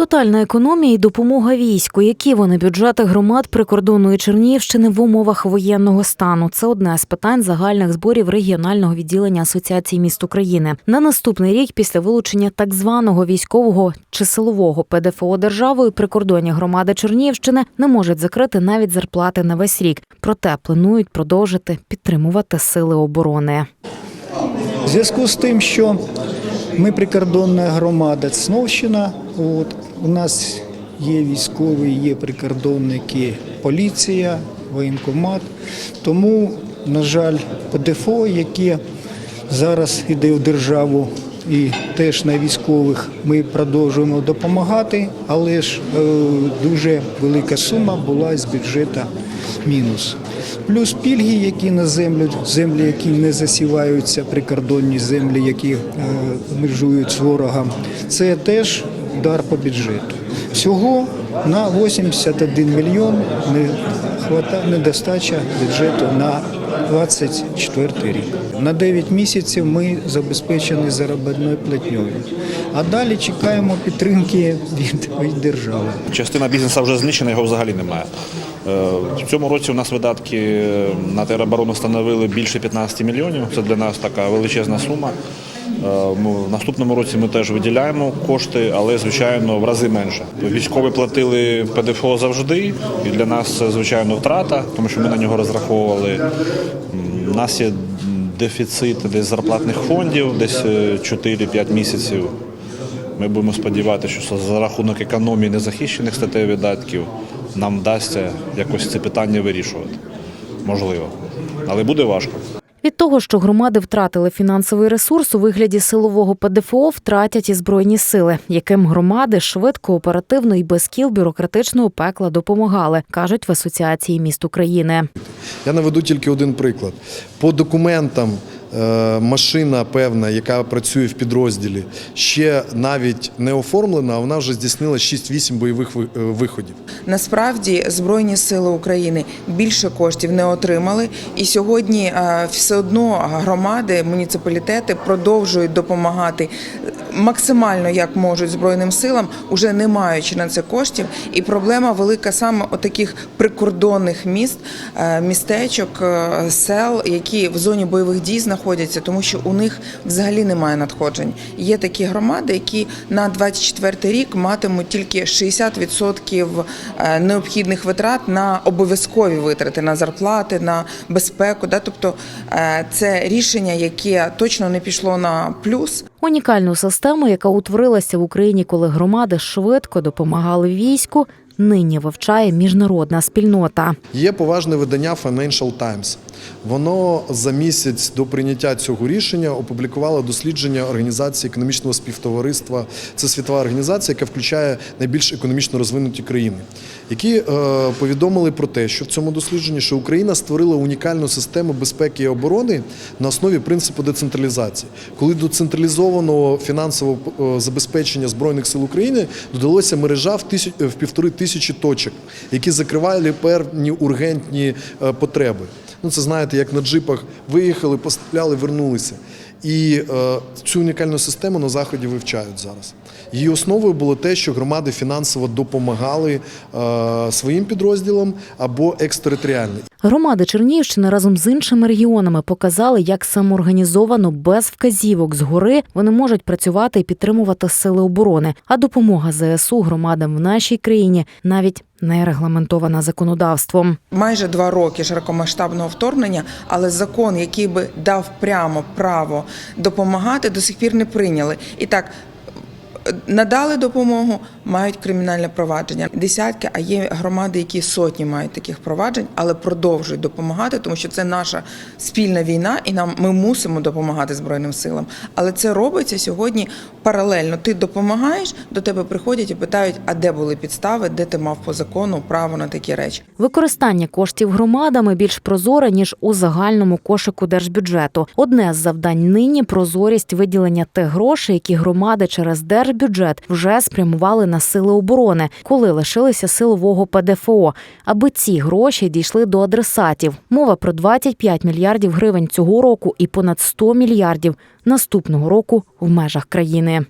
Тотальна економія і допомога війську. Які вони бюджети громад прикордонної Чернігівщини в умовах воєнного стану? Це одне з питань загальних зборів регіонального відділення Асоціації міст України. На наступний рік, після вилучення так званого військового чи силового ПДФО державою, прикордонні громади Чернігівщини не можуть закрити навіть зарплати на весь рік. Проте планують продовжити підтримувати сили оборони. В зв'язку з тим, що ми прикордонна громада Цновщина, от, у нас є військові, є прикордонники, поліція, воєнкомат. Тому, на жаль, ПДФО, яке зараз йде в державу і теж на військових, ми продовжуємо допомагати, але ж е, дуже велика сума була з бюджету мінус. Плюс пільги, які на землю, землі, які не засіваються, прикордонні землі, які е, межують з ворогом, це теж удар по бюджету. Всього на 81 мільйон не хвата, недостача бюджету на 24 рік. На 9 місяців ми забезпечені заробітною платньою. А далі чекаємо підтримки від держави. Частина бізнесу вже знищена, його взагалі немає. Е, В цьому році у нас видатки на тероборону становили більше 15 мільйонів. Це для нас така величезна сума. Е, В наступному році ми теж виділяємо кошти, але звичайно в рази менше. Військові платили ПДФО завжди, і для нас це звичайно втрата, тому що ми на нього розраховували. У нас є дефіцит десь зарплатних фондів, десь е, 4-5 місяців. Ми будемо сподіватися, що за рахунок економії незахищених статей видатків нам вдасться якось це питання вирішувати. Можливо. Але буде важко. Від того, що громади втратили фінансовий ресурс у вигляді силового ПДФО, втратять і збройні сили, яким громади швидко, оперативно і без кіл бюрократичного пекла допомагали, кажуть в Асоціації міст України. Я наведу тільки один приклад. По документам машина певна, яка працює в підрозділі, ще навіть не оформлена, а вона вже здійснила 6-8 бойових е, виходів. Насправді Збройні сили України більше коштів не отримали, і сьогодні е, все одно громади, муніципалітети продовжують допомагати максимально як можуть збройним силам, уже не маючи на це коштів. І проблема велика саме отаких прикордонних міст, е, містечок, е, сел, які в зоні бойових дій знаходяться, тому що у них взагалі немає надходжень. Є такі громади, які на 24 рік матимуть тільки 60% е, необхідних витрат на обов'язкові витрати на зарплати, на безпеку. Да? Тобто е, це рішення, яке точно не пішло на плюс. Унікальну систему, яка утворилася в Україні, коли громади швидко допомагали війську, нині вивчає міжнародна спільнота. Є поважне видання Financial Times. Воно за місяць до прийняття цього рішення опублікувало дослідження Організації економічного співтовариства. Це світова організація, яка включає найбільш економічно розвинуті країни, які е, повідомили про те, що в цьому дослідженні що Україна створила унікальну систему безпеки і оборони на основі принципу децентралізації, коли до централізованого фінансового е, забезпечення збройних сил України додалося мережа в в півтори тисячі точок, які закривали певні ургентні е, потреби. Ну, це знаєте, як на джипах виїхали, постріляли, вернулися. І е, цю унікальну систему на заході вивчають зараз. Її основою було те, що громади фінансово допомагали е, своїм підрозділам або екстериторіально. Громади Чернігівщини разом з іншими регіонами показали, як самоорганізовано без вказівок згори вони можуть працювати і підтримувати сили оборони. А допомога ЗСУ громадам в нашій країні навіть не регламентована законодавством. майже два роки широкомасштабного вторгнення, але закон, який би дав прямо право допомагати, до сих пір не прийняли. І так. Надали допомогу, мають кримінальне провадження. Десятки, а є громади, які сотні мають таких проваджень, але продовжують допомагати, тому що це наша спільна війна, і нам ми мусимо допомагати збройним силам. Але це робиться сьогодні паралельно. Ти допомагаєш, до тебе приходять і питають, а де були підстави, де ти мав по закону право на такі речі. Використання коштів громадами більш прозоре ніж у загальному кошику держбюджету. Одне з завдань нині прозорість виділення тих грошей, які громади через держбюджет вже спрямували на сили оборони, коли лишилися силового ПДФО, аби ці гроші дійшли до адресатів. Мова про 25 мільярдів гривень цього року і понад 100 мільярдів наступного року в межах країни.